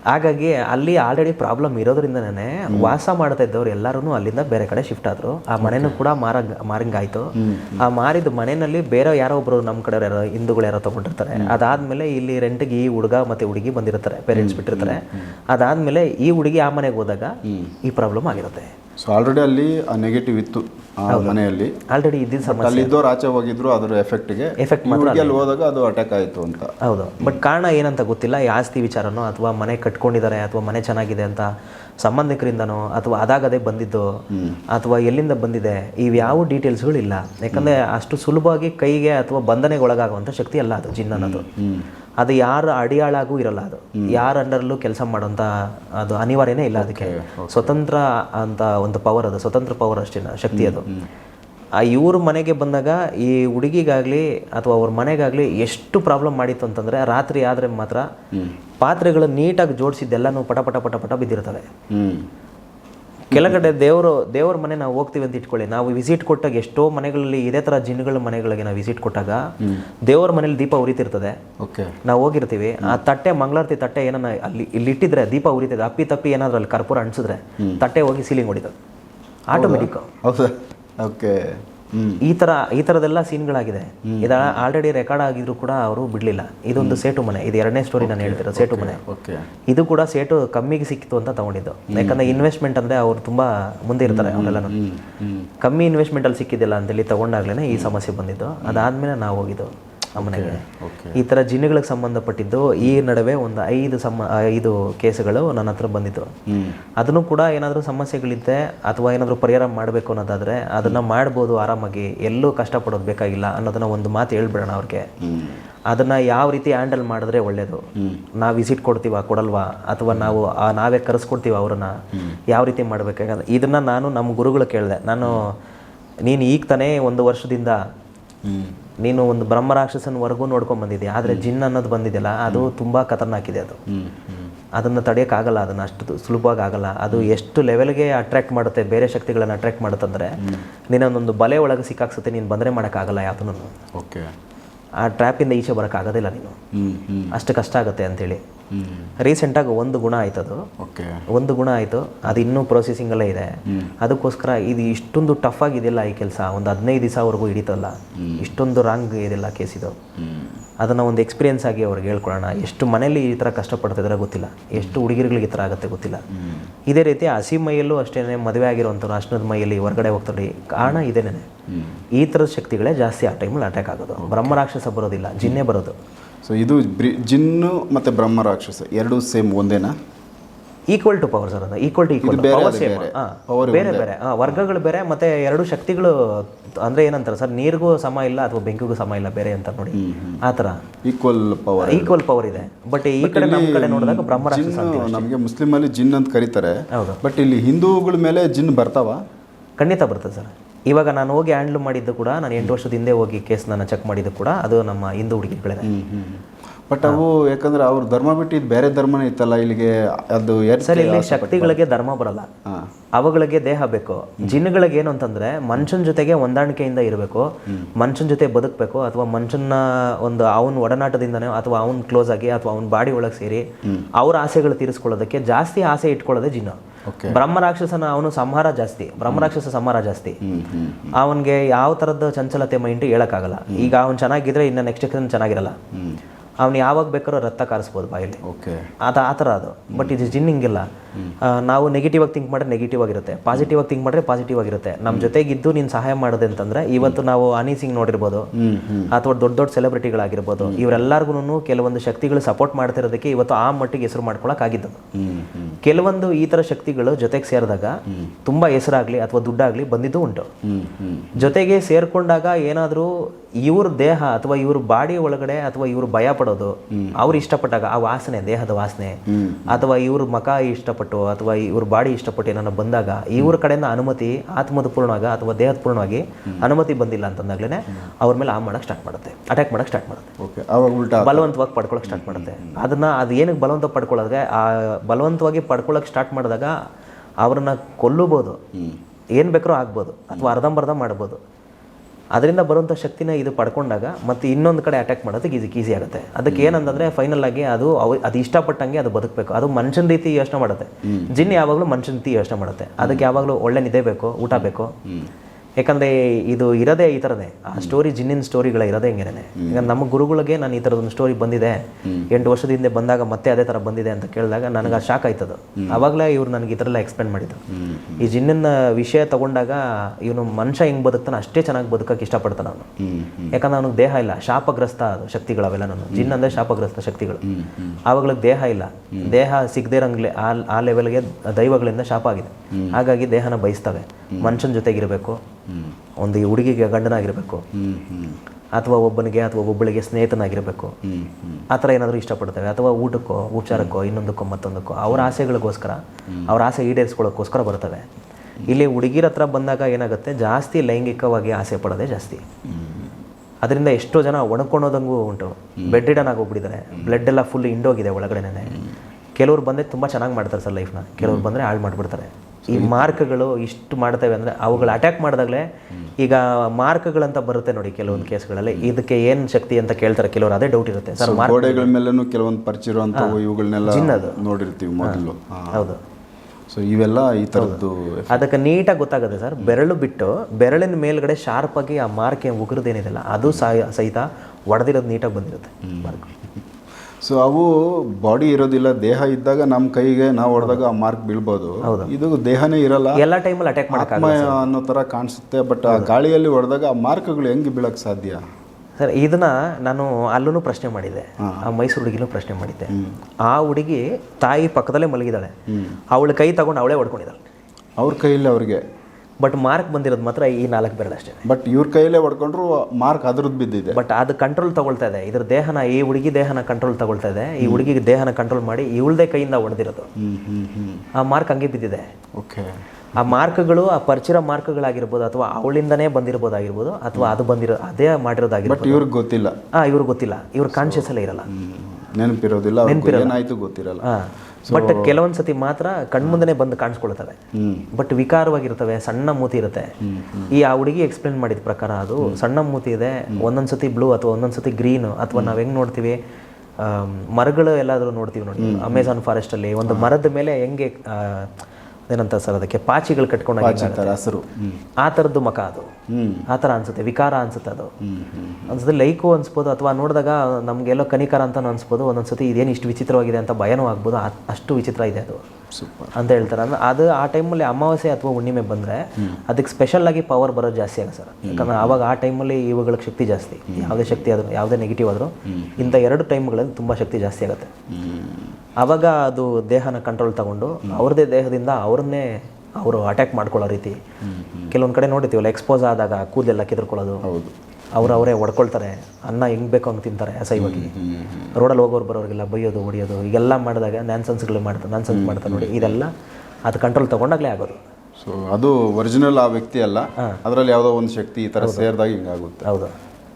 ಹಾಗಾಗಿ ಅಲ್ಲಿ ಆಲ್ರೆಡಿ ಪ್ರಾಬ್ಲಮ್ ಇರೋದ್ರಿಂದನೇ ವಾಸ ಮಾಡ್ತಾ ಇದ್ದವ್ರು ಎಲ್ಲರೂ ಅಲ್ಲಿಂದ ಬೇರೆ ಕಡೆ ಶಿಫ್ಟ್ ಆದ್ರು. ಆ ಮನೆನೂ ಕೂಡ ಮಾರ ಮಾರಂಗಾಯ್ತು. ಆ ಮಾರಿದ ಮನೆಯಲ್ಲಿ ಬೇರೆ ಯಾರೋ ಒಬ್ಬರು ನಮ್ಮ ಕಡೆ ಯಾರೋ ಹಿಂದೂಗಳು ಯಾರೋ ತಗೊಂಡಿರ್ತಾರೆ. ಅದಾದಮೇಲೆ ಇಲ್ಲಿ ರೆಂಟ್ಗೆ ಈ ಹುಡುಗ ಮತ್ತೆ ಹುಡುಗಿ ಬಂದಿರ್ತಾರೆ ಪೇರೆಂಟ್ಸ್ ಬಿಟ್ಟಿರ್ತಾರೆ. ಅದಾದಮೇಲೆ ಈ ಹುಡುಗಿ ಆ ಮನೆಗೆ ಹೋದಾಗ ಈ ಪ್ರಾಬ್ಲಮ್ ಆಗಿರುತ್ತೆ. ಸೊ ಆಲ್ರೆಡಿ ಅಲ್ಲಿ ನೆಗೆಟಿವ್ ಇತ್ತು. ಮನೆಯಲ್ಲಿ. ಆಲ್ರೆಡಿ ಇದ್ದಿದ್ದ ಸಮಸ್ಯೆ. ಅಲ್ಲಿ ಇದ್ದವ್ರು ಆಚೆ ಹೋಗಿದ್ರು ಅದರ ಎಫೆಕ್ಟ್ಗೆ ಎಫೆಕ್ಟ್ ಅಲ್ಲಿ ಹೋದಾಗ ಅದು ಅಟ್ಯಾಕ್ ಆಯಿತು ಅಂತ. ಹೌದು. ಬಟ್ ಕಾರಣ ಏನಂತ ಗೊತ್ತಿಲ್ಲ. ಈ ಆಸ್ತಿ ವಿಚಾರನೋ ಅಥವಾ ಮನೆ ಕಟ್ಕೊಂಡಿದ್ದಾರೆ ಅಥವಾ ಮನೆ ಚೆನ್ನಾಗಿದೆ ಅಂತ ಸಂಬಂಧಿಕರಿಂದನೋ ಅಥವಾ ಅದಾಗದೇ ಬಂದಿದ್ದು ಅಥವಾ ಎಲ್ಲಿಂದ ಬಂದಿದೆ ಇವ್ಯಾವ ಡೀಟೇಲ್ಸ್ಗಳು ಇಲ್ಲ ಯಾಕಂದ್ರೆ ಅಷ್ಟು ಸುಲಭವಾಗಿ ಕೈಗೆ ಅಥವಾ ಬಂಧನೆಗೆ ಒಳಗಾಗುವಂತ ಶಕ್ತಿ ಅಲ್ಲ ಅದು ಜಿನ್ ಅನ್ನೋದು ಅದು ಯಾರ ಅಡಿಯಾಳಾಗೂ ಇರಲ್ಲ ಅದು. ಯಾರ ಅಂಡರ್ಲೂ ಕೆಲಸ ಮಾಡೋಂಥ ಅದು ಅನಿವಾರ್ಯನೇ ಇಲ್ಲ ಅದಕ್ಕೆ. ಸ್ವತಂತ್ರ ಅಂತ ಒಂದು ಪವರ್ ಅದು. ಸ್ವತಂತ್ರ ಪವರ್ ಅಷ್ಟೇ ಶಕ್ತಿ ಅದು. ಆ ಇವ್ರ ಮನೆಗೆ ಬಂದಾಗ ಈ ಹುಡುಗಿಗಾಗ್ಲಿ ಅಥವಾ ಅವ್ರ ಮನೆಗಾಗ್ಲಿ ಎಷ್ಟು ಪ್ರಾಬ್ಲಮ್ ಮಾಡಿತ್ತು ಅಂತಂದ್ರೆ ರಾತ್ರಿ ಆದ್ರೆ ಮಾತ್ರ ಪಾತ್ರೆಗಳು ನೀಟಾಗಿ ಜೋಡಿಸಿದ್ದೆಲ್ಲನೂ ಪಟ ಪಟ ಪಟ ಪಟ ಬಿದ್ದಿರ್ತವೆ ಕೆಲಗಡೆ ಕೆಳಗಡೆ ದೇವರು ದೇವ್ರ ಮನೆ ನಾವು ಹೋಗ್ತೀವಿ ಅಂತ ಇಟ್ಕೊಳ್ಳಿ. ನಾವು ವಿಸಿಟ್ ಕೊಟ್ಟಾಗ ಎಷ್ಟೋ ಮನೆಗಳಲ್ಲಿ ಇದೇ ಥರ ಜಿನ್ಗಳ ಮನೆಗಳಿಗೆ ನಾವು ವಿಸಿಟ್ ಕೊಟ್ಟಾಗ ದೇವ್ರ ಮನೇಲಿ ದೀಪ ಉರಿತಿರ್ತದೆ. ಓಕೆ. ನಾವು ಹೋಗಿರ್ತೀವಿ. ಆ ತಟ್ಟೆ ಮಂಗಳಾರತಿ ತಟ್ಟೆ ಏನನ್ನ ಅಲ್ಲಿ ಇಲ್ಲಿ ಇಟ್ಟಿದ್ರೆ ದೀಪ ಉರಿತದೆ. ಅಪ್ಪಿ ತಪ್ಪಿ ಏನಾದ್ರೂ ಅಲ್ಲಿ ಕರ್ಪೂರ ಅಣಿಸಿದ್ರೆ ತಟ್ಟೆ ಹೋಗಿ ಸೀಲಿಂಗ್ ಹೊಡಿತದೆ. Automatic okay. ಈ ತರ ಈ ತರದೆಲ್ಲ ಸೀನ್ಗಳಾಗಿದೆ. ಇದು ಆಲ್ರೆಡಿ ರೆಕಾರ್ಡ್ ಆಗಿದ್ರು ಕೂಡ ಅವರು ಬಿಡಲಿಲ್ಲ. ಇದೊಂದು ಸೇಟು ಮನೆ. ಇದು ಎರಡನೇ ಸ್ಟೋರಿ ನಾನು ಹೇಳ್ತಿರೋ ಸೇಟು ಮನೆ. ಇದು ಕೂಡ ಸೇಟು ಕಮ್ಮಿಗೆ ಸಿಕ್ಕಿತು ಅಂತ ತಗೊಂಡಿದ್ದು. ಯಾಕಂದ್ರೆ ಇನ್ವೆಸ್ಟ್ಮೆಂಟ್ ಅಂದ್ರೆ ಅವ್ರು ತುಂಬಾ ಮುಂದೆ ಇರ್ತಾರೆ ಅವರೆಲ್ಲನೂ. ಕಮ್ಮಿ ಇನ್ವೆಸ್ಟ್ಮೆಂಟ್ ಅಲ್ಲಿ ಸಿಕ್ಕಿದ್ದಿಲ್ಲ ಅಂತೇಳಿ ತಗೊಂಡಾಗ್ಲೇನೆ ಈ ಸಮಸ್ಯೆ ಬಂದಿದ್ದು. ಅದಾದ್ಮೇಲೆ ನಾವು ಹೋಗಿದ್ದು. ಆ ಮನೆಗೆ ಈ ಥರ ಜಿನ್ಗಳಿಗೆ ಸಂಬಂಧಪಟ್ಟಿದ್ದು ಈ ನಡುವೆ ಒಂದು ಐದು ಸಮ ಐದು ಕೇಸುಗಳು ನನ್ನ ಹತ್ರ ಬಂದಿತ್ತು ಅದನ್ನು ಕೂಡ ಏನಾದರೂ ಸಮಸ್ಯೆಗಳಿದ್ದೆ ಅಥವಾ ಏನಾದರೂ ಪರಿಹಾರ ಮಾಡಬೇಕು ಅನ್ನೋದಾದರೆ ಅದನ್ನು ಮಾಡ್ಬೋದು ಆರಾಮಾಗಿ. ಎಲ್ಲೂ ಕಷ್ಟಪಡೋದು ಬೇಕಾಗಿಲ್ಲ ಅನ್ನೋದನ್ನ ಒಂದು ಮಾತು ಹೇಳ್ಬಿಡೋಣ ಅವ್ರಿಗೆ. ಅದನ್ನ ಯಾವ ರೀತಿ ಹ್ಯಾಂಡಲ್ ಮಾಡಿದ್ರೆ ಒಳ್ಳೆಯದು ನಾವು ವಿಸಿಟ್ ಕೊಡ್ತೀವ ಕೊಡಲ್ವಾ? ಅಥವಾ ನಾವು ಆ ನಾವೇ ಕರೆಸ್ಕೊಡ್ತೀವ ಅವ್ರನ್ನ? ಯಾವ ರೀತಿ ಮಾಡಬೇಕಾಗಂದ್ರೆ ಇದನ್ನು ನಾನು ನಮ್ಮ ಗುರುಗಳು ಕೇಳಿದೆ. ನಾನು ನೀನು ಈಗ ತಾನೇ ಒಂದು ವರ್ಷದಿಂದ ನೀನು ಒಂದು ಬ್ರಹ್ಮ ರಾಕ್ಷಸನವರೆಗೂ ನೋಡ್ಕೊಂಡು ಬಂದಿದ್ದೆ ಆದರೆ ಜಿನ್ ಅನ್ನೋದು ಬಂದಿದೆಯಲ್ಲ ಅದು ತುಂಬ ಖತರ್ನಾಕಿದೆ ಅದು. ಅದನ್ನ ಹ್ಞೂ ಅದನ್ನು ತಡೆಯೋಕ್ಕಾಗಲ್ಲ ಅದನ್ನು ಅಷ್ಟು ಸುಲಭವಾಗಿ ಆಗಲ್ಲ. ಅದು ಎಷ್ಟು ಲೆವೆಲ್ಗೆ ಅಟ್ರಾಕ್ಟ್ ಮಾಡುತ್ತೆ ಬೇರೆ ಶಕ್ತಿಗಳನ್ನು ಅಟ್ರಾಕ್ಟ್ ಮಾಡುತ್ತಂದ್ರೆ ನಿನ್ನೊಂದು ಬಲೆ ಒಳಗೆ ಸಿಕ್ಕಾಕ್ಸುತ್ತೆ ನೀನು ಬಂದರೆ ಮಾಡೋಕ್ಕಾಗಲ್ಲ ಯಾವುದನ್ನು ಓಕೆ. ಆ ಟ್ರ್ಯಾಪಿಂದ ಈಚೆ ಬರೋಕ್ಕಾಗೋದಿಲ್ಲ ನೀನು. ಅಷ್ಟು ಕಷ್ಟ ಆಗುತ್ತೆ ಅಂತೇಳಿ. ರೀಸೆಂಟಾಗಿ ಒಂದು ಗುಣ ಆಯ್ತದು ಓಕೆ. ಒಂದು ಗುಣ ಆಯಿತು. ಅದು ಇನ್ನೂ ಪ್ರೊಸೆಸಿಂಗಲ್ಲೇ ಇದೆ. ಅದಕ್ಕೋಸ್ಕರ ಇದು ಇಷ್ಟೊಂದು ಟಫ್ ಆಗಿದೆಯಲ್ಲ ಈ ಕೆಲಸ. ಒಂದು ಹದಿನೈದು ದಿವಸವರೆಗೂ ಹಿಡಿತಲ್ಲ. ಇಷ್ಟೊಂದು ರಾಂಗ್ ಇದೆಲ್ಲ ಕೇಸ್ ಇದು. ಅದನ್ನು ಒಂದು ಎಕ್ಸ್ಪೀರಿಯನ್ಸ್ ಆಗಿ ಅವ್ರಿಗೆ ಹೇಳ್ಕೊಳ್ಳೋಣ. ಎಷ್ಟು ಮನೇಲಿ ಈ ಥರ ಕಷ್ಟಪಡ್ತಿದ್ರೆ ಗೊತ್ತಿಲ್ಲ. ಎಷ್ಟು ಹುಡುಗಿರುಗಳಿಗೆ ಈ ಥರ ಆಗುತ್ತೆ ಗೊತ್ತಿಲ್ಲ. ಇದೇ ರೀತಿ ಹಸಿ ಮೈಯಲ್ಲೂ ಅಷ್ಟೇ ಮದುವೆ ಆಗಿರುವಂಥವ್ರು ಅಷ್ಟನದ ಮೈಯಲ್ಲಿ ಹೊರಗಡೆ ಹೋಗ್ತಾರೆ. ಕಾರಣ ಇದೇನೆ ಈ ಥರದ ಶಕ್ತಿಗಳೇ ಜಾಸ್ತಿ ಆ ಟೈಮಲ್ಲಿ ಅಟ್ಯಾಕ್ ಆಗೋದು. ಬ್ರಹ್ಮರಾಕ್ಷಸ ಬರೋದಿಲ್ಲ. ಜಿನ್ನೆ ಬರೋದು. ಸೊ ಇದು ಬ್ರಿ ಜಿನ್ನು ಮತ್ತು ಬ್ರಹ್ಮ ರಾಕ್ಷಸ ಎರಡೂ ಸೇಮ್ ಒಂದೇನಾ? ಈಕ್ವಲ್ ಟು ಪವರ್ ಸರ್ ಅದು. ಈಕ್ವಲ್ ಟು ಈಕ್ವಲ್ ಬೇರೆ, ಪವರ್ ಅದು ಸೇಮ್ ಬೇರೆ. Power ಬೇರೆ ವರ್ಗಗಳು ಬೇರೆ ಮತ್ತೆ ಎರಡು ಶಕ್ತಿಗಳು ಅಂದ್ರೆ ಏನಂತಾರೆ ಸರ್ ನೀರಿಗೂ ಸಮ ಇಲ್ಲ ಅಥವಾ ಬೆಂಕಿಗೂ ಸಮ ಇಲ್ಲ ಬೇರೆ ಅಂತ ನೋಡಿ. ಆತರ ಥರ. ಈಕ್ವಲ್ ಪವರ್ ಈಕ್ವಲ್ ಪವರ್ ಇದೆ. ಬಟ್ ಈ ಕಡೆ ನಮ್ಮ ಕಡೆ ನೋಡಿದಾಗ ಬ್ರಹ್ಮರಾಕ್ಷಸ ಇದೆ. ನಮಗೆ ಮುಸ್ಲಿಮಲ್ಲಿ ಜಿನ್ ಅಂತ ಕರೀತಾರೆ. ಹೌದು. ಬಟ್ ಇಲ್ಲಿ ಹಿಂದೂಗಳ ಮೇಲೆ ಜಿನ್ ಬರ್ತಾವ? ಖಂಡಿತ ಬರ್ತದೆ ಸರ್ ಇವಾಗ ನಾನು ಹೋಗಿ ಹ್ಯಾಂಡ್ಲ್ ಮಾಡಿದ್ದು ಕೂಡ, ನಾನು ಎಂಟು ವರ್ಷದ ಹಿಂದೆ ಹೋಗಿ ಕೇಸ್ ನಾನು ಚೆಕ್ ಮಾಡಿದ್ದು ಕೂಡ, ಅದು ನಮ್ಮ ಹಿಂದೂ ಹುಡುಗಿಗಳೇ ಬಟ್ ಅವು ಯಾಕಂದ್ರೆ ಅವ್ರ ಧರ್ಮ ಬಿಟ್ಟು ಇದು ಬೇರೆ ಧರ್ಮನೇ ಇತ್ತಲ್ಲ ಇಲ್ಲಿಗೆ ಅದು ಸರಿ ಇಲ್ಲಿ ಶಕ್ತಿಗಳಿಗೆ ಧರ್ಮ ಬರಲ್ಲ. ಅವುಗಳಿಗೆ ದೇಹ ಬೇಕು. ಜಿನ್ಗಳಿಗೆ ಏನು ಅಂತಂದ್ರೆ ಮನುಷ್ಯನ ಜೊತೆಗೆ ಹೊಂದಾಣಿಕೆಯಿಂದ ಇರಬೇಕು ಮನುಷ್ಯನ ಜೊತೆ ಬದುಕಬೇಕು ಅಥವಾ ಮನುಷ್ಯನ ಒಂದು ಅವನ ಒಡನಾಟದಿಂದನೇ ಅಥವಾ ಅವ್ನ ಕ್ಲೋಸ್ ಆಗಿ ಅಥವಾ ಅವನ ಬಾಡಿ ಒಳಗೆ ಸೇರಿ ಅವ್ರ ಆಸೆಗಳು ತೀರಿಸ್ಕೊಳ್ಳೋದಕ್ಕೆ ಜಾಸ್ತಿ ಆಸೆ ಇಟ್ಕೊಳ್ಳೋದೇ ಜಿನ್ನು. ಬ್ರಹ್ಮ ರಾಕ್ಷಸನ ಅವನು ಸಂಹಾರ ಜಾಸ್ತಿ ಬ್ರಹ್ಮ ರಾಕ್ಷಸ ಸಂಹಾರ ಜಾಸ್ತಿ. ಅವನಿಗೆ ಯಾವ ತರದ ಚಂಚಲತೆ ಮೈಂಡ್ ಹೇಳಕ್ಕಾಗಲ್ಲ. ಈಗ ಅವ್ನು ಚೆನ್ನಾಗಿದ್ರೆ ಇನ್ನ ನೆಕ್ಸ್ಟ್ ಚೆನ್ನಾಗಿರಲ್ಲ. ಅವ್ನು ಯಾವಾಗ ಬೇಕಾದ್ರೂ ರಕ್ತ ಕಾರಿಸ್ಬೋದು ಬಾಯಲ್ಲಿ. ಓಕೆ ಅದು ಆ ಥರ ಅದು. ಬಟ್ ಇದು ಜಿನ್ನಿಂಗಿಲ್ಲ ನಾವು ನೆಗೆಟಿವ್ ಆಗಿ ಥಿಂಕ್ ಮಾಡಿದ್ರೆ ನೆಗೆಟಿವ್ ಆಗಿರುತ್ತೆ. ಪಾಸಿಟಿವ್ ಆಗಿ ಥಿಂಕ್ ಮಾಡಿದ್ರೆ ಪಾಸಿಟಿವ್ ಆಗಿರುತ್ತೆ. ನಮ್ಮ ಜೊತೆಗಿದ್ದು ನೀನು ಸಹಾಯ ಮಾಡಿದೆ ಅಂತಂದ್ರೆ ಇವತ್ತು ನಾವು ಅನಿ ಸಿಂಗ್ ನೋಡಿರ್ಬೋದು. ಅಥವಾ ದೊಡ್ಡ ದೊಡ್ಡ ಸೆಲೆಬ್ರಿಟಿಗಳಾಗಿರ್ಬೋದು ಇವರೆಲ್ಲರಿಗೂ ಕೆಲವೊಂದು ಶಕ್ತಿಗಳು ಸಪೋರ್ಟ್ ಮಾಡ್ತಿರೋದಕ್ಕೆ ಇವತ್ತು ಆ ಮಟ್ಟಿಗೆ ಹೆಸರು ಮಾಡ್ಕೊಳಕ್ಕಾಗಿದ್ದು ಕೆಲವೊಂದು ಈ ಥರ ಶಕ್ತಿಗಳು ಜೊತೆಗೆ ಸೇರಿದಾಗ ತುಂಬ ಹೆಸರಾಗಲಿ ಅಥವಾ ದುಡ್ಡಾಗಲಿ ಬಂದಿದ್ದು ಉಂಟು. ಜೊತೆಗೆ ಸೇರ್ಕೊಂಡಾಗ ಏನಾದರೂ ಇವ್ರ ದೇಹ ಅಥವಾ ಇವ್ರ ಬಾಡಿ ಒಳಗಡೆ ಅಥವಾ ಇವ್ರು ಭಯ ಪಡೋದು ಅವ್ರು ಇಷ್ಟಪಟ್ಟಾಗ ಆ ವಾಸನೆ ದೇಹದ ವಾಸನೆ ಅಥವಾ ಇವ್ರ ಮಕ ಇಷ್ಟಪಟ್ಟು ಅಥವಾ ಇವ್ರ ಬಾಡಿ ಇಷ್ಟಪಟ್ಟು ಏನಾರ ಬಂದಾಗ ಇವ್ರ ಕಡೆಯಿಂದ ಅನುಮತಿ ಆತ್ಮದ ಪೂರ್ಣವಾಗ ಅಥವಾ ದೇಹದ ಪೂರ್ಣವಾಗಿ ಅನುಮತಿ ಬಂದಿಲ್ಲ ಅಂತಂದಾಗ್ಲೇ ಅವ್ರ ಮೇಲೆ ಆ ಮಾಡೋಕ್ಕೆ ಸ್ಟಾರ್ಟ್ ಮಾಡುತ್ತೆ. ಅಟ್ಯಾಕ್ ಮಾಡಕ್ಕೆ ಸ್ಟಾರ್ಟ್ ಮಾಡುತ್ತೆ. ಓಕೆ ಬಲವಂತವಾಗಿ ಪಡ್ಕೊಳಕ್ಕೆ ಸ್ಟಾರ್ಟ್ ಮಾಡುತ್ತೆ. ಅದನ್ನ ಅದು ಏನಕ್ಕೆ ಬಲವಂತ ಪಡ್ಕೊಳ್ಳೋದ್ರೆ ಆ ಬಲವಂತವಾಗಿ ಪಡ್ಕೊಳಕ್ಕೆ ಸ್ಟಾರ್ಟ್ ಮಾಡಿದಾಗ ಅವ್ರನ್ನ ಕೊಲ್ಲಬಹುದು ಏನು ಬೇಕಾದ್ರೂ ಆಗ್ಬೋದು ಅಥವಾ ಅರ್ಧಂಬರ್ಧ ಮಾಡ್ಬೋದು. ಅದರಿಂದ ಬರುವಂಥ ಶಕ್ತಿನ ಇದು ಪಡ್ಕೊಂಡಾಗ ಮತ್ತೆ ಇನ್ನೊಂದು ಕಡೆ ಅಟ್ಯಾಕ್ ಮಾಡೋದಕ್ಕೆ ಈಸಿ ಈಸಿ ಆಗುತ್ತೆ. ಅದಕ್ಕೆ ಏನಂತಂದರೆ ಫೈನಲ್ ಆಗಿ ಅದು ಅವ ಅದು ಇಷ್ಟಪಟ್ಟಂಗೆ ಅದು ಬದುಕಬೇಕು. ಅದು ಮನುಷ್ಯನ ರೀತಿ ಯೋಚನೆ ಮಾಡುತ್ತೆ. ಜಿನ್ ಯಾವಾಗಲೂ ಮನುಷ್ಯನ ರೀತಿ ಯೋಚನೆ ಮಾಡುತ್ತೆ. ಅದಕ್ಕೆ ಯಾವಾಗಲೂ ಒಳ್ಳೆ ನಿದ್ದೆ ಬೇಕು ಊಟ ಬೇಕು. ಯಾಕಂದ್ರೆ ಇದು ಇರೋದೇ ಈ ಥರದೇ. ಆ ಸ್ಟೋರಿ ಜಿನ್ನಿನ ಸ್ಟೋರಿಗಳ ಇರದೇ ಹಿಂಗೇನೆ. ಈಗ ನಮ್ಮ ಗುರುಗಳಿಗೆ ನಾನು ಈ ಥರದೊಂದು ಸ್ಟೋರಿ ಬಂದಿದೆ. ಎಂಟು ವರ್ಷದ ಹಿಂದೆ ಬಂದಾಗ ಮತ್ತೆ ಅದೇ ಥರ ಬಂದಿದೆ ಅಂತ ಕೇಳಿದಾಗ ನನಗೆ ಆ ಶಾಕ್ ಆಯ್ತದು. ಅವಾಗಲೇ ಇವ್ರು ನನಗೆ ಈ ಥರ ಎಲ್ಲ ಎಕ್ಸ್ಪ್ಲೇನ್ ಮಾಡಿದ್ರು ಈ ಜಿನ್ನಿನ ವಿಷಯ ತಗೊಂಡಾಗ ಇವನು ಮನುಷ್ಯ ಹೆಂಗ್ ಬದುಕ್ತಾನೆ ಅಷ್ಟೇ ಚೆನ್ನಾಗಿ ಬದುಕಕ್ಕೆ ಇಷ್ಟಪಡ್ತಾನೆ ಅವನು. ಯಾಕಂದ್ರೆ ಅವನಿಗೆ ದೇಹ ಇಲ್ಲ. ಶಾಪಗ್ರಸ್ತ ಶಕ್ತಿಗಳು ಅವೆಲ್ಲ ನಾನು. ಜಿನ್ ಅಂದ್ರೆ ಶಾಪಗ್ರಸ್ತ ಶಕ್ತಿಗಳು. ಆವಾಗ್ಲಿಗೆ ದೇಹ ಇಲ್ಲ. ದೇಹ ಸಿಗದೇ ಇರಂಗ್ಲೆ ಆ ಆ ಲೆವೆಲ್ಗೆ ದೈವಗಳಿಂದ ಶಾಪ ಆಗಿದೆ. ಹಾಗಾಗಿ ದೇಹನ ಬಯಸ್ತವೆ. ಮನುಷ್ಯನ ಜೊತೆಗಿರಬೇಕು. ಒಂದು ಈ ಹುಡುಗಿಗೆ ಗಂಡನಾಗಿರ್ಬೇಕು. ಅಥವಾ ಒಬ್ಬನಿಗೆ ಅಥವಾ ಒಬ್ಬಳಿಗೆ ಸ್ನೇಹಿತನಾಗಿರಬೇಕು. ಆ ಥರ ಏನಾದರೂ ಇಷ್ಟಪಡ್ತೇವೆ. ಅಥವಾ ಊಟಕ್ಕೋ ಉಪಚಾರಕ್ಕೋ ಇನ್ನೊಂದಕ್ಕೋ ಮತ್ತೊಂದಕ್ಕೋ ಅವರ ಆಸೆಗಳಿಗೋಸ್ಕರ ಅವ್ರ ಆಸೆ ಈಡೇರಿಸ್ಕೊಳ್ಳೋಕ್ಕೋಸ್ಕರ ಬರ್ತವೆ. ಇಲ್ಲಿ ಹುಡುಗಿರ ಹತ್ರ ಬಂದಾಗ ಏನಾಗುತ್ತೆ? ಜಾಸ್ತಿ ಲೈಂಗಿಕವಾಗಿ ಆಸೆ ಪಡೋದೇ ಜಾಸ್ತಿ. ಅದರಿಂದ ಎಷ್ಟೋ ಜನ ಒಣಕೊಳೋದಂಗೂ ಉಂಟು. ಬೆಡ್ ಇಡನ್ ಆಗೋಗ್ಬಿಟ್ಟಿದ್ದಾರೆ. ಬ್ಲಡ್ ಎಲ್ಲ ಫುಲ್ ಇಂಡೋಗಿದೆ ಒಳಗಡೆನೆ. ಕೆಲವ್ರು ಬಂದರೆ ತುಂಬ ಚೆನ್ನಾಗಿ ಮಾಡ್ತಾರೆ ಸರ್ ಲೈಫ್ನ ಕೆಲವ್ರು ಬಂದರೆ ಹಾಳು ಮಾಡಿಬಿಡ್ತಾರೆ. ಈ ಮಾರ್ಕ್ಗಳು ಇಷ್ಟು ಮಾಡ್ತವೆ ಅಂದರೆ ಅವುಗಳು ಅಟ್ಯಾಕ್ ಮಾಡಿದಾಗಲೇ ಈಗ ಮಾರ್ಕ್ಗಳಂತ ಬರುತ್ತೆ ನೋಡಿ ಕೆಲವೊಂದು ಕೇಸ್ಗಳಲ್ಲಿ. ಇದಕ್ಕೆ ಏನು ಶಕ್ತಿ ಅಂತ ಕೇಳ್ತಾರೆ ಕೆಲವರು ಅದೇ ಡೌಟ್ ಇರುತ್ತೆ. ಸರ್ ಗೋಡೆಗಳ ಮೇಲೂ ಕೆಲವೊಂದು ಪರಿಚಯ ಇರುವಂಥವು ಇವುಗಳನ್ನೆಲ್ಲ ನೋಡಿರ್ತೀವಿ ಮೊದಲು. ಹೌದು. ಸೊ ಇವೆಲ್ಲ ಈ ಥರದ್ದು ಅದಕ್ಕೆ ನೀಟಾಗಿ ಗೊತ್ತಾಗುತ್ತೆ ಸರ್ ಬೆರಳು ಬಿಟ್ಟು ಬೆರಳಿನ ಮೇಲ್ಗಡೆ ಶಾರ್ಪಾಗಿ ಆಗಿ ಆ ಮಾರ್ಕ್ ಉಗುರದೇನಿದೆಲ್ಲ ಅದು ಸಹ ಸಹಿತ ಒಡೆದಿರೋದು ನೀಟಾಗಿ ಬಂದಿರುತ್ತೆ ಮಾರ್ಕ್ ಸೊ ಅವು ಬಾಡಿ ಇರೋದಿಲ್ಲ ದೇಹ ಇದ್ದಾಗ ನಮ್ಮ ಕೈಗೆ ನಾವು ಹೊಡೆದಾಗ ಆ ಮಾರ್ಕ್ ಬೀಳ್ಬೋದು. ಇದು ದೇಹನೇ ಇರಲ್ಲ. ಎಲ್ಲ ಟೈಮಲ್ಲಿ ಅಟ್ಯಾಕ್ ಆತ್ಮ ಅನ್ನೋ ಥರ ಕಾಣಿಸುತ್ತೆ ಬಟ್ ಆ ಗಾಳಿಯಲ್ಲಿ ಹೊಡೆದಾಗ ಆ ಮಾರ್ಕ್ಗಳು ಹೆಂಗೆ ಬೀಳಕ್ಕೆ ಸಾಧ್ಯ? ಸರ್ ಇದನ್ನ ನಾನು ಅಲ್ಲೂ ಪ್ರಶ್ನೆ ಮಾಡಿದ್ದೆ. ಆ ಮೈಸೂರು ಹುಡುಗಿನೂ ಪ್ರಶ್ನೆ ಮಾಡಿದ್ದೆ. ಆ ಹುಡುಗಿ ತಾಯಿ ಪಕ್ಕದಲ್ಲೇ ಮಲಗಿದ್ದಾಳೆ. ಅವಳ ಕೈ ತಗೊಂಡು ಅವಳೇ ಹೊಡ್ಕೊಂಡಿದ್ದಾಳೆ. ಅವ್ರ ಕೈಯಲ್ಲಿ ಅವ್ರಿಗೆ. ಬಟ್ ಮಾರ್ಕ್ ಬಂದಿರೋದು ಮಾತ್ರ ಈ ನಾಲ್ಕು ಬೆರಳಷ್ಟೇ. ಬಟ್ ಇವ್ರ ಕೈಯಲ್ಲೇ ಹೊಡ್ಕೊಂಡ್ರು ಮಾರ್ಕ್ ಅದ್ರದ್ದು ಬಿದ್ದಿದೆ. ಬಟ್ ಅದು ಕಂಟ್ರೋಲ್ ತಗೊಳ್ತಾ ಇದೆ. ಇದ್ರ ದೇಹನ ಈ ಹುಡುಗಿ ದೇಹನ ಕಂಟ್ರೋಲ್ ತಗೊಳ್ತಾ ಇದೆ. ಈ ಹುಡುಗಿಗೆ ದೇಹನ ಕಂಟ್ರೋಲ್ ಮಾಡಿ ಇವಳದೇ ಕೈಯಿಂದ ಹೊಡೆದಿರೋದು. ಆ ಮಾರ್ಕ್ ಹಂಗೆ ಬಿದ್ದಿದೆ. ಓಕೆ ಆ ಮಾರ್ಕ್ಗಳು ಆ ಪರಿಚಿರ ಮಾರ್ಕ್ಗಳಾಗಿರ್ಬೋದು ಅಥವಾ ಅವಳಿಂದನೇ ಬಂದಿರ್ಬೋದಾಗಿರ್ಬೋದು ಅಥವಾ ಅದು ಬಂದಿರೋ ಅದೇ ಮಾಡಿರೋದಾಗಿರ್ಬೋದು. ಇವ್ರಿಗೆ ಗೊತ್ತಿಲ್ಲ. ಆ ಇವ್ರಿಗೆ ಗೊತ್ತಿಲ್ಲ. ಇವ್ರ ಕಾನ್ಶಿಯಸ್ ಅಲ್ಲೇ ಇರಲ್ಲ. ನೆನಪಿರೋದಿಲ್ಲ. ಏನಾಯ್ತು ಗೊತ್ತಿರಲ್ಲ. ಹಾ. ಬಟ್ ಕೆಲವೊಂದ್ ಸತಿ ಮಾತ್ರ ಕಣ್ಮುಂದನೆ ಬಂದು ಕಾಣಿಸ್ಕೊಳ್ತವೆ. ಬಟ್ ವಿಕಾರವಾಗಿರ್ತವೆ ಸಣ್ಣ ಮೂತಿ ಇರುತ್ತೆ. ಈ ಆ ಹುಡುಗಿ ಎಕ್ಸ್ಪ್ಲೇನ್ ಮಾಡಿದ ಪ್ರಕಾರ ಅದು ಸಣ್ಣ ಮೂತಿ ಇದೆ ಒಂದೊಂದ್ ಸತಿ ಬ್ಲೂ ಅಥವಾ ಒಂದೊಂದ್ ಸತಿ ಗ್ರೀನ್ ಅಥವಾ ನಾವ್ ಹೆಂಗ್ ನೋಡ್ತೀವಿ ಮರಗಳು ಎಲ್ಲಾದರೂ ನೋಡ್ತೀವಿ ನೋಡಿ ಅಮೆಝಾನ್ ಫಾರೆಸ್ಟಲ್ಲಿ ಒಂದು ಮರದ ಮೇಲೆ ಹೆಂಗೆ ಏನಂತ ಸರ್ ಅದಕ್ಕೆ? ಪಾಚಿಗಳು ಕಟ್ಕೊಂಡು ಹಸಿರು. ಆ ಥರದ್ದು ಮಕ ಅದು. ಆ ಥರ ಅನ್ಸುತ್ತೆ ವಿಕಾರ ಅನ್ಸುತ್ತೆ ಅದು. ಅನ್ಸುತ್ತೆ ಲೈಕು ಅನ್ಸ್ಬೋದು ಅಥವಾ ನೋಡಿದಾಗ ನಮಗೆಲ್ಲೋ ಕನಿಕಾರ ಅಂತ ಅನ್ಸ್ಬೋದು ಒಂದೊಂದ್ಸತಿ ಇದೇನು ಇಷ್ಟು ವಿಚಿತ್ರವಾಗಿದೆ ಅಂತ ಭಯನೂ ಆಗ್ಬೋದು ಅಷ್ಟು ವಿಚಿತ್ರ ಇದೆ ಅದು. ಸೂಪರ್. ಅಂತ ಹೇಳ್ತಾರೆ. ಅಂದ್ರೆ ಅದು ಆ ಟೈಮಲ್ಲಿ ಅಮಾವಾಸ್ಯೆ ಅಥವಾ ಹುಣ್ಣಿಮೆ ಬಂದ್ರೆ ಅದಕ್ಕೆ ಸ್ಪೆಷಲ್ ಆಗಿ ಪವರ್ ಬರೋದು ಜಾಸ್ತಿ ಆಗ ಸರ್. ಯಾಕಂದ್ರೆ ಅವಾಗ ಆ ಟೈಮಲ್ಲಿ ಇವುಗಳಿಗೆ ಶಕ್ತಿ ಜಾಸ್ತಿ. ಯಾವುದೇ ಶಕ್ತಿ ಆದರೂ ಯಾವುದೇ ನೆಗೆಟಿವ್ ಆದರೂ ಇಂಥ ಎರಡು ಟೈಮ್ಗಳಲ್ಲಿ ತುಂಬ ಶಕ್ತಿ ಜಾಸ್ತಿ ಆಗುತ್ತೆ. ಆವಾಗ ಅದು ದೇಹನ ಕಂಟ್ರೋಲ್ ತಗೊಂಡು ಅವ್ರದ್ದೇ ದೇಹದಿಂದ ಅವ್ರನ್ನೇ ಅವರು ಅಟ್ಯಾಕ್ ಮಾಡ್ಕೊಳ್ಳೋ ರೀತಿ. ಕೆಲವೊಂದು ಕಡೆ ನೋಡಿರ್ತೀವಲ್ಲ ಎಕ್ಸ್ಪೋಸ್ ಆದಾಗ ಕೂದಲೆಲ್ಲ ಕೆದರ್ಕೊಳ್ಳೋದು. ಹೌದು. ಅವ್ರು ಅವರೇ ಒಡ್ಕೊಳ್ತಾರೆ ಅನ್ನ ಹೆಂಗ್ ಬೇಕು ಹಂಗೆ ತಿಂತಾರೆ ಅಸೈವಾಗಿ ರೋಡಲ್ಲಿ ಹೋಗೋರು ಬರೋರಿಗೆಲ್ಲ ಬೈಯೋದು ಹೊಡಿಯೋದು ಈಗೆಲ್ಲ ಮಾಡಿದಾಗ ನ್ಯಾನ್ಸನ್ಸ್ಗಳು ಮಾಡ್ತಾರೆ ನ್ಯಾನ್ಸನ್ಸ್ ಮಾಡ್ತಾರೆ ನೋಡಿ. ಇದೆಲ್ಲ ಅದು ಕಂಟ್ರೋಲ್ ತೊಗೊಂಡಾಗಲೇ ಆಗೋದು. ಸೊ ಅದು ಒರಿಜಿನಲ್ ಆ ವ್ಯಕ್ತಿ ಅಲ್ಲ ಅದರಲ್ಲಿ ಯಾವುದೋ ಒಂದು ಶಕ್ತಿ ಈ ಥರ ಸೇರಿದಾಗ ಹಿಂಗಾಗುತ್ತೆ. ಹೌದು.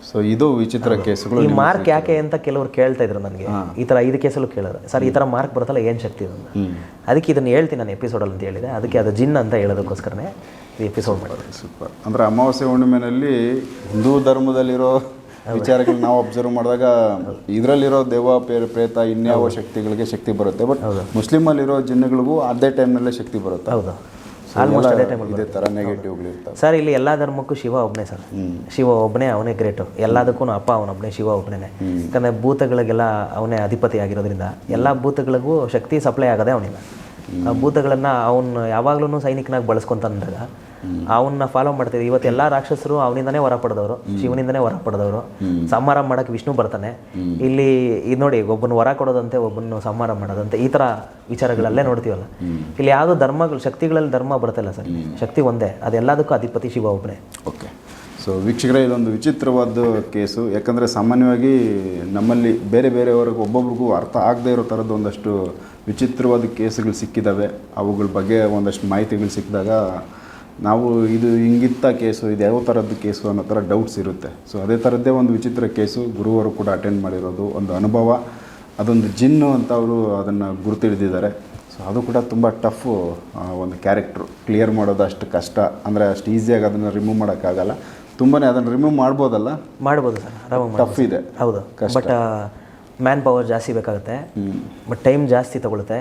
ಸೊ ಇದು ವಿಚಿತ್ರ ಕೇಸುಗಳು ಈ ಮಾರ್ಕ್ ಯಾಕೆ ಅಂತ ಕೆಲವರು ಕೇಳ್ತಾ ಇದ್ರು ನನಗೆ. ಈ ಥರ ಐದು ಕೇಸಲ್ಲೂ ಕೇಳಿದ್ರು ಸರ್ ಈ ಥರ ಮಾರ್ಕ್ ಬರುತ್ತಲ್ಲ ಏನು ಶಕ್ತಿ ಇದನ್ನು. ಅದಕ್ಕೆ ಇದನ್ನು ಹೇಳ್ತೀನಿ ನಾನು ಎಪಿಸೋಡಲ್ಲಿ ಅಂತ ಹೇಳಿದೆ. ಅದಕ್ಕೆ ಅದು ಜಿನ್ ಅಂತ ಹೇಳೋದಕ್ಕೋಸ್ಕರನೇ ಈ ಎಪಿಸೋಡ್ ಮಾಡೋದು. ಸೂಪರ್ ಅಂದ್ರೆ ಅಮಾವಾಸ್ಯೆ ಹುಣ್ಣಿಮೆನಲ್ಲಿ ಹಿಂದೂ ಧರ್ಮದಲ್ಲಿರೋ ವಿಚಾರಗಳು ನಾವು ಅಬ್ಸರ್ವ್ ಮಾಡಿದಾಗ ಇದರಲ್ಲಿರೋ ದೇವ ಪೇರ ಪ್ರೇತ ಇನ್ಯಾವ ಶಕ್ತಿಗಳಿಗೆ ಶಕ್ತಿ ಬರುತ್ತೆ. ಬಟ್ ಮುಸ್ಲಿಮಲ್ಲಿರೋ ಜಿನ್ಗಳಿಗೂ ಅದೇ ಟೈಮ್ನಲ್ಲೇ ಶಕ್ತಿ ಬರುತ್ತೆ. ಹೌದು. So ಅದೇ ಇದೇ ಥರ ನೆಗೆಟಿವ್ಗಳು ಇರ್ತವೆ. ಸರ್ ಇಲ್ಲಿ ಎಲ್ಲ ಧರ್ಮಕ್ಕೂ ಶಿವ ಒಬ್ಬನೇ ಸರ್ ಶಿವ ಒಬ್ಬನೇ ಅವನೇ ಗ್ರೇಟು ಎಲ್ಲದಕ್ಕೂ ಅಪ್ಪ ಅವನೊಬ್ಬನೇ ಶಿವ ಒಬ್ಬನೇ ಯಾಕಂದ್ರೆ ಭೂತಗಳಿಗೆಲ್ಲ ಅವನೇ ಅಧಿಪತಿ ಆಗಿರೋದ್ರಿಂದ ಎಲ್ಲ ಭೂತಗಳಿಗೂ ಶಕ್ತಿ ಸಪ್ಲೈ ಆಗೋದೇ ಅವನಿಲ್ಲ ಆ ಭೂತಗಳನ್ನು ಅವನು ಯಾವಾಗ್ಲೂ ಸೈನಿಕನಾಗಿ ಬಳಸ್ಕೊಂತಂದಾಗ ಅವನ್ನ ಫಾಲೋ ಮಾಡ್ತಿದ್ರು ಇವತ್ತು ಎಲ್ಲಾ ರಾಕ್ಷಸರು ಅವನಿಂದನೇ ಹೊರ ಪಡೆದವರು ಶಿವನಿಂದನೇ ಹೊರ ಪಡೆದವರು. ಸಂಹಾರ ಮಾಡಕ್ ವಿಷ್ಣು ಬರ್ತಾನೆ. ಇಲ್ಲಿ ಇದು ನೋಡಿ ಒಬ್ಬನ ವರ ಕೊಡೋದಂತೆ ಒಬ್ಬನ ಸಂಹಾರ ಮಾಡೋದಂತೆ ಈ ತರ ವಿಚಾರಗಳಲ್ಲೇ ನೋಡ್ತೀವಲ್ಲ? ಇಲ್ಲಿ ಯಾವುದು ಧರ್ಮಗಳು ಶಕ್ತಿಗಳಲ್ಲಿ ಧರ್ಮ ಬರ್ತಿಲ್ಲ ಸರ್? ಶಕ್ತಿ ಒಂದೇ ಅದೆಲ್ಲದಕ್ಕೂ ಅಧಿಪತಿ ಶಿವ ಒಬ್ಬನೇ. ಓಕೆ. ಸೊ ವೀಕ್ಷಕರೇ ಇದೊಂದು ವಿಚಿತ್ರವಾದ ಕೇಸು. ಯಾಕಂದ್ರೆ ಸಾಮಾನ್ಯವಾಗಿ ನಮ್ಮಲ್ಲಿ ಬೇರೆ ಬೇರೆಯವ್ರಿಗೆ ಒಬ್ಬೊಬ್ರಿಗೂ ಅರ್ಥ ಆಗದೇ ಇರೋ ಥರದ್ದು ಒಂದಷ್ಟು ವಿಚಿತ್ರವಾದ ಕೇಸುಗಳು ಸಿಕ್ಕಿದ್ದಾವೆ ಅವುಗಳ ಬಗ್ಗೆ ಒಂದಷ್ಟು ಮಾಹಿತಿಗಳು ಸಿಕ್ಕಿದಾಗ ನಾವು ಇದು ಹಿಂಗಿತ್ತ ಕೇಸು ಇದು ಯಾವ ಥರದ್ದು ಕೇಸು ಅನ್ನೋ ಥರ ಡೌಟ್ಸ್ ಇರುತ್ತೆ. ಸೊ ಅದೇ ಥರದ್ದೇ ಒಂದು ವಿಚಿತ್ರ ಕೇಸು ಗುರುವರು ಕೂಡ ಅಟೆಂಡ್ ಮಾಡಿರೋದು ಒಂದು ಅನುಭವ ಅದೊಂದು ಜಿನ್ನು ಅಂತ ಅವರು ಅದನ್ನು ಗುರುತಿಡಿದಿದ್ದಾರೆ ಸೊ ಅದು ಕೂಡ ತುಂಬ ಟಫು ಒಂದು ಕ್ಯಾರೆಕ್ಟ್ರು ಕ್ಲಿಯರ್ ಮಾಡೋದು ಅಷ್ಟು ಕಷ್ಟ. ಅಂದರೆ ಅಷ್ಟು ಈಸಿಯಾಗಿ ಅದನ್ನು ರಿಮೂವ್ ಮಾಡೋಕ್ಕಾಗಲ್ಲ. ತುಂಬಾ ಅದನ್ನು ರಿಮೂವ್ ಮಾಡ್ಬೋದಲ್ಲ? ಮಾಡ್ಬೋದು ಸರ್ ಆರಾಮಾಗಿ ಟಫ್ ಇದೆ. ಹೌದು. ಬಟ್ ಮ್ಯಾನ್ ಪವರ್ ಜಾಸ್ತಿ ಬೇಕಾಗುತ್ತೆ. ಬಟ್ ಟೈಮ್ ಜಾಸ್ತಿ ತಗೊಳುತ್ತೆ.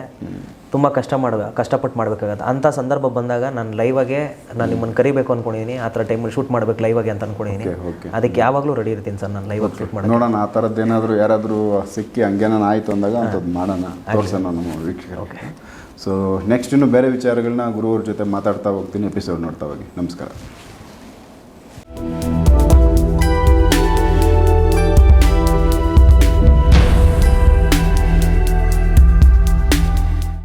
ತುಂಬ ಕಷ್ಟ ಮಾಡ್ಬೇಕು ಕಷ್ಟಪಟ್ಟು ಮಾಡಬೇಕಾಗತ್ತೆ. ಅಂಥ ಸಂದರ್ಭ ಬಂದಾಗ ನಾನು ಲೈವಾಗೆ ನಾನು ನಿಮ್ಮನ್ನು ಕರಿಬೇಕು ಅಂದ್ಕೊಂಡಿದ್ದೀನಿ ಆ ಥರ ಟೈಮಲ್ಲಿ ಶೂಟ್ ಮಾಡ್ಬೇಕು ಲೈವಾಗೆ ಅಂತ ಅಂದ್ಕೊಂಡಿದ್ದೀನಿ ಅದಕ್ಕೆ ಯಾವಾಗಲೂ ರೆಡಿ ಇರ್ತೀನಿ ಸರ್ ನಾನು ಲೈವಾಗಿ ಶೂಟ್ ಮಾಡಿ ನೋಡೋಣ ಆ ಥರದ್ದು ಏನಾದರೂ ಯಾರಾದರೂ ಸಿಕ್ಕಿ ಹಂಗೇನಾನ ಆಯಿತು ಅಂದಾಗ ಅಂಥದ್ದು ಮಾಡೋಣ ತೋರಿಸೋಣ ನಮ್ಮ ಓಕೆ. ಸೊ ನೆಕ್ಸ್ಟ್ ಇನ್ನು ಬೇರೆ ವಿಚಾರಗಳನ್ನ ಗುರುವ್ರ ಜೊತೆ ಮಾತಾಡ್ತಾ ಹೋಗ್ತೀನಿ ಎಪಿಸೋಡ್ ನೋಡ್ತಾ ಹೋಗಿ. ನಮಸ್ಕಾರ.